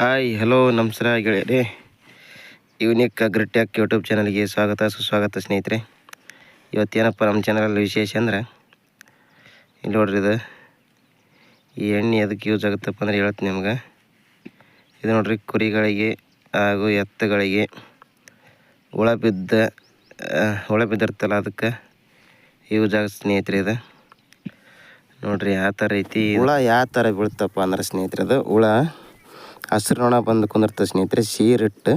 Hi hello ನಮಸ್ಕಾರ ಗೆಳೆಯರೆ. Unique ಅಗ್ರಿಟ್ಯಾಕ್ YouTube ಚಾನಲ್ಗೆ ಸ್ವಾಗತ, ಸುಸ್ವಾಗತ ಸ್ನೇಹಿತರೆ. ಇವತ್ತೇನಪ್ಪ ನಮ್ಮ ಚಾನಲಲ್ಲಿ ವಿಶೇಷ ಅಂದ್ರೆ? ಇಲ್ಲಿ ನೋಡ್ರಿ ಇದು. ಈ ಎಣ್ಣೆ ಅದಕ್ಕೆ ಯೂಸ್ ಆಗುತ್ತಪ್ಪ ಅಂದ್ರೆ ಹೇಳ್ತೀನಿ ನಿಮ್ಗೆ. ಇದು ನೋಡ್ರಿ ಕುರಿಗಳಿಗೆ ಹಾಗೂ ಎತ್ತುಗಳಿಗೆ ಹುಳ ಬಿದ್ದ ಹುಳ ಬಿದ್ದಿರ್ತಲ್ಲ ಅದಕ್ಕೆ ಯೂಸ್ ಆಗುತ್ತೆ ಸ್ನೇಹಿತರೆ ಇದು. ನೋಡ್ರಿ ಯಾವ ಥರ ಐತಿ. ಹುಳ ಯಾವ ಥರ ಬೀಳ್ತಪ್ಪ ಅಂದ್ರೆ ಸ್ನೇಹಿತರೆ ಅದು ಹುಳ ಹಸಿರು ನೊಣ ಬಂದು ಕುಂದಿರ್ತದೆ ಸ್ನೇಹಿತರೆ, ಸೀರಿಟ್ಟು.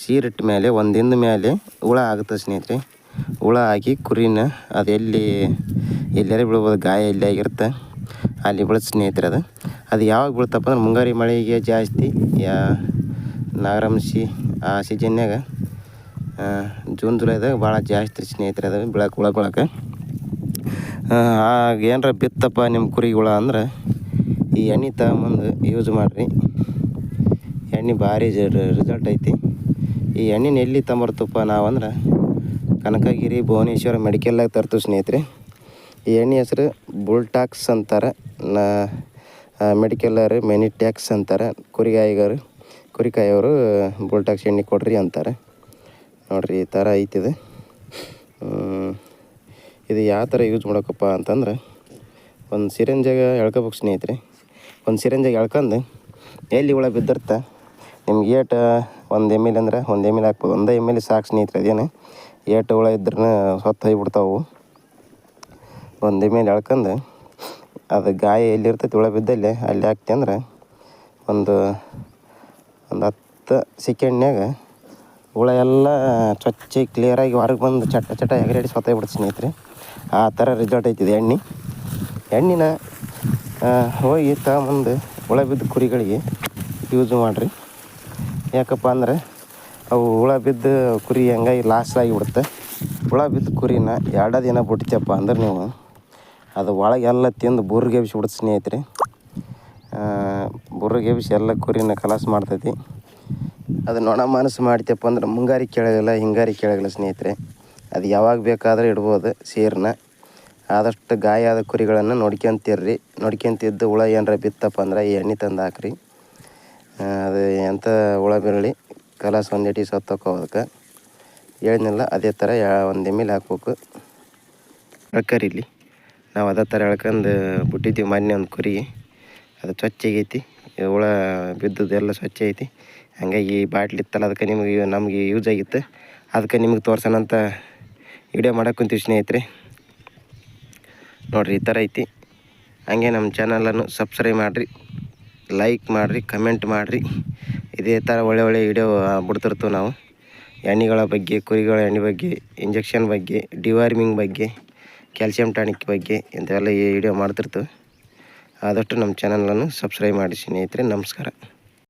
ಸೀರಿಟ್ಟ ಮೇಲೆ, ಒಂದಿಂದ ಮೇಲೆ ಹುಳ ಆಗುತ್ತೆ ಸ್ನೇಹಿತರೆ. ಹುಳ ಆಗಿ ಕುರಿನ ಅದು ಎಲ್ಲಿ ಎಲ್ಲಾರು ಬೀಳ್ಬೋದು, ಗಾಯ ಎಲ್ಲಿ ಆಗಿರುತ್ತೆ ಅಲ್ಲಿ ಬೀಳುತ್ತೆ ಸ್ನೇಹಿತರೆ ಅದು. ಅದು ಯಾವಾಗ ಬೀಳ್ತಪ್ಪ ಅಂದ್ರೆ ಮುಂಗಾರಿ ಮಳೆಗೆ ಜಾಸ್ತಿ, ಯಾ ನಾಗರಂಶಿ ಆ ಸೀಜನ್ಯಾಗ ಜೂನ್, ಜುಲೈದಾಗ ಭಾಳ ಜಾಸ್ತಿ ಸ್ನೇಹಿತರೆ ಅದು ಬೀಳಕ್ಕೆ ಹುಳ ಬೀಳಕ್ಕೆ ಆಗ ಏನಾರ ಬಿತ್ತಪ್ಪ ನಿಮ್ಮ ಕುರಿ ಹುಳ ಅಂದ್ರೆ ಈ ಎಣ್ಣೆ ತಗೊಂಬಂದು ಯೂಸ್ ಮಾಡಿರಿ. ಎಣ್ಣೆ ಭಾರಿ ರಿಸಲ್ಟ್ ಐತಿ. ಈ ಎಣ್ಣೆನ ಎಲ್ಲಿ ತಂಬರ್ತಪ್ಪ ನಾವಂದ್ರೆ ಕನಕಗಿರಿ, ಭುವನೇಶ್ವರ ಮೆಡಿಕಲ್ಲಾಗ ತರ್ತು ಸ್ನೇಹಿತರೆ. ಈ ಎಣ್ಣೆ ಹೆಸರು ಬುಲ್ಟಾಕ್ಸ್ ಅಂತಾರೆ. ನಾ ಮೆಡಿಕಲ್ಲರು ಮೆನಿಟ್ಯಾಕ್ಸ್ ಅಂತಾರೆ. ಕುರಿಗಾಯಿಗರು ಕುರಿಕಾಯಿಯವರು ಬುಲ್ಟಾಕ್ಸ್ ಎಣ್ಣೆ ಕೊಡ್ರಿ ಅಂತಾರೆ. ನೋಡಿರಿ ಈ ಥರ ಐತಿದೆ. ಇದು. ಯಾವ ಥರ ಯೂಸ್ ಮಾಡೋಕಪ್ಪ ಅಂತಂದ್ರೆ ಒಂದು ಸಿರೆಂಜಾಗ ಎಳ್ಕೊಬೇಕು ಸ್ನೇಹಿತರೆ. ಒಂದು ಸಿರೆಂಜಾಗ ಎಳ್ಕೊಂಡು ಎಲ್ಲಿ ಹುಳ ಬಿದ್ದಿರ್ತ ನಿಮ್ಗೆ ಏಟ್, ಒಂದು ಎಂ ಎಲ್ ಅಂದ್ರೆ ಒಂದು ಎಂ ಎಲ್ ಹಾಕ್ಬೋದು ಒಂದು ಎಂ ಎಲ್ ಸಾಕು ಸ್ನೇಹಿತರೆ, ಅದೇನು? ಏಟ್ ಹುಳ ಇದ್ರೂ ಹೊತ್ತು ಹೋಗ್ಬಿಡ್ತಾವು. ಒಂದು ಎಂ ಎಲ್ ಎಳ್ಕೊಂಡು ಅದು ಗಾಯ ಎಲ್ಲಿರ್ತೈತೆ ಹುಳ ಬಿದ್ದಲ್ಲಿ ಅಲ್ಲಿ ಹಾಕ್ತಿ ಅಂದ್ರೆ ಒಂದು ಒಂದು ಹತ್ತು ಸೆಕೆಂಡ್ನ್ಯಾಗ ಹುಳ ಎಲ್ಲ ಸ್ವಚ್ಛ ಕ್ಲಿಯರಾಗಿ ಹೊರಗೆ ಬಂದು ಚಟ ಚಟ ಸ್ವತ್ತ ಸತ್ತೋಗ್ಬಿಡುತ್ತೆ ಸ್ನೇಹಿತರೆ. ಆ ಥರ ರಿಸಲ್ಟ್ ಐತಿದೆ ಎಣ್ಣೆ. ಎಣ್ಣೆನ ಹೋಗಿ ತಗೊಂಬಂದು ಹುಳ ಬಿದ್ದ ಕುರಿಗಳಿಗೆ ಯೂಸ್ ಮಾಡಿರಿ. ಯಾಕಪ್ಪ ಅಂದ್ರೆ ಅವು ಹುಳ ಬಿದ್ದು ಕುರಿ ಹಂಗಾಗಿ ಲಾಸ್ ಆಗಿಬಿಡುತ್ತೆ ಹುಳ ಬಿದ್ದ ಕುರಿನ ಎರಡ ದಿನ ಬಿಡ್ತೀಯಪ್ಪ ಅಂದ್ರೆ ನೀವು ಅದು ಒಳಗೆಲ್ಲ ತಿಂದು ಬುರ್ಗೆಬ್ಸಿ ಬಿಡುತ್ತೆ ಸ್ನೇಹಿತರೆ. ಬುರ್ಗೆಬ್ಸಿ ಎಲ್ಲ ಕುರಿನ ಕಲಾಸ ಮಾಡ್ತೈತಿ. ಅದು ನೊಣ ಮನಸ್ಸು ಮಾಡ್ತೀಯಪ್ಪ ಅಂದ್ರೆ ಮುಂಗಾರಿ ಕೆಳಗಲ್ಲ ಹಿಂಗಾರಿ ಕೆಳಗಲ್ಲ ಸ್ನೇಹಿತರೆ. ಅದು ಯಾವಾಗ ಬೇಕಾದರೂ ಇಡ್ಬೋದು ಸೇರನ್ನ ಆದಷ್ಟು ಗಾಯ ಆದ ಕುರಿಗಳನ್ನು ನೋಡ್ಕೊಂತಿರ್ರಿ. ನೋಡ್ಕೊಂತಿದ್ದು ಹುಳ ಏನಾರ ಬಿತ್ತಪ್ಪ ಅಂದ್ರೆ ಎಣ್ಣೆ ತಂದು ಹಾಕ್ರಿ. ಅದು ಎಂಥ ಹುಳ ಬೀರಲಿ ಕಲಾಸ್ ಒಂದೇಟಿ ಸತ್ತೋಕೋ ಅದಕ್ಕೆ ಹೇಳಿದ್ನಲ್ಲ, ಅದೇ ಥರ ಒಂದು ಎಮ್ಮಿಲ್ ಹಾಕ್ಬೇಕು. ಇಲ್ಲಿ. ನಾವು ಅದೇ ಥರ ಎಳ್ಕೊಂಡು ಬಿಟ್ಟಿದ್ದೀವಿ ಮೊನ್ನೆ ಒಂದು ಕುರಿ ಅದು ಸ್ವಚ್ಛ ಆಗೈತಿ. ಈ ಹುಳ ಬಿದ್ದದೆಲ್ಲ ಸ್ವಚ್ಛ ಐತಿ ಹಂಗಾಗಿ ಈ ಬಾಟ್ಲಿ ಇತ್ತಲ್ಲ, ಅದಕ್ಕೆ ನಿಮಗೆ ನಮಗೆ ಯೂಸ್ ಆಗಿತ್ತು. ಅದಕ್ಕೆ ನಿಮಗೆ ತೋರ್ಸೋಣ ಅಂತ ವಿಡಿಯೋ ಕುಂತೀವಿ ಸ್ನೇಹಿತರೆ. ನೋಡಿರಿ, ಈ ಥರ ಐತಿ. ಹಂಗೆ ನಮ್ಮ ಚಾನಲನ್ನು ಸಬ್ಸ್ಕ್ರೈಬ್ ಮಾಡಿರಿ. ಲೈಕ್ ಮಾಡಿರಿ ಕಮೆಂಟ್ ಮಾಡಿರಿ. ಇದೇ ಥರ ಒಳ್ಳೆ ಒಳ್ಳೆ ವಿಡಿಯೋ ಬಿಡ್ತಿರ್ತೀವಿ ನಾವು. ಎಣ್ಣೆಗಳ ಬಗ್ಗೆ, ಕುರಿಗಳ ಎಣ್ಣೆ ಬಗ್ಗೆ ಇಂಜೆಕ್ಷನ್ ಬಗ್ಗೆ ಡಿವಾರ್ಮಿಂಗ್ ಬಗ್ಗೆ ಕ್ಯಾಲ್ಸಿಯಂ ಟಾನಿಕ್ ಬಗ್ಗೆ ಇಂಥವೆಲ್ಲ ಈ ವಿಡಿಯೋ ಮಾಡ್ತಿರ್ತೀವಿ. ಆದಷ್ಟು ನಮ್ಮ ಚಾನಲನ್ನು ಸಬ್ಸ್ಕ್ರೈಬ್ ಮಾಡಿ ಸ್ನೇಹಿತರೆ, ನಮಸ್ಕಾರ.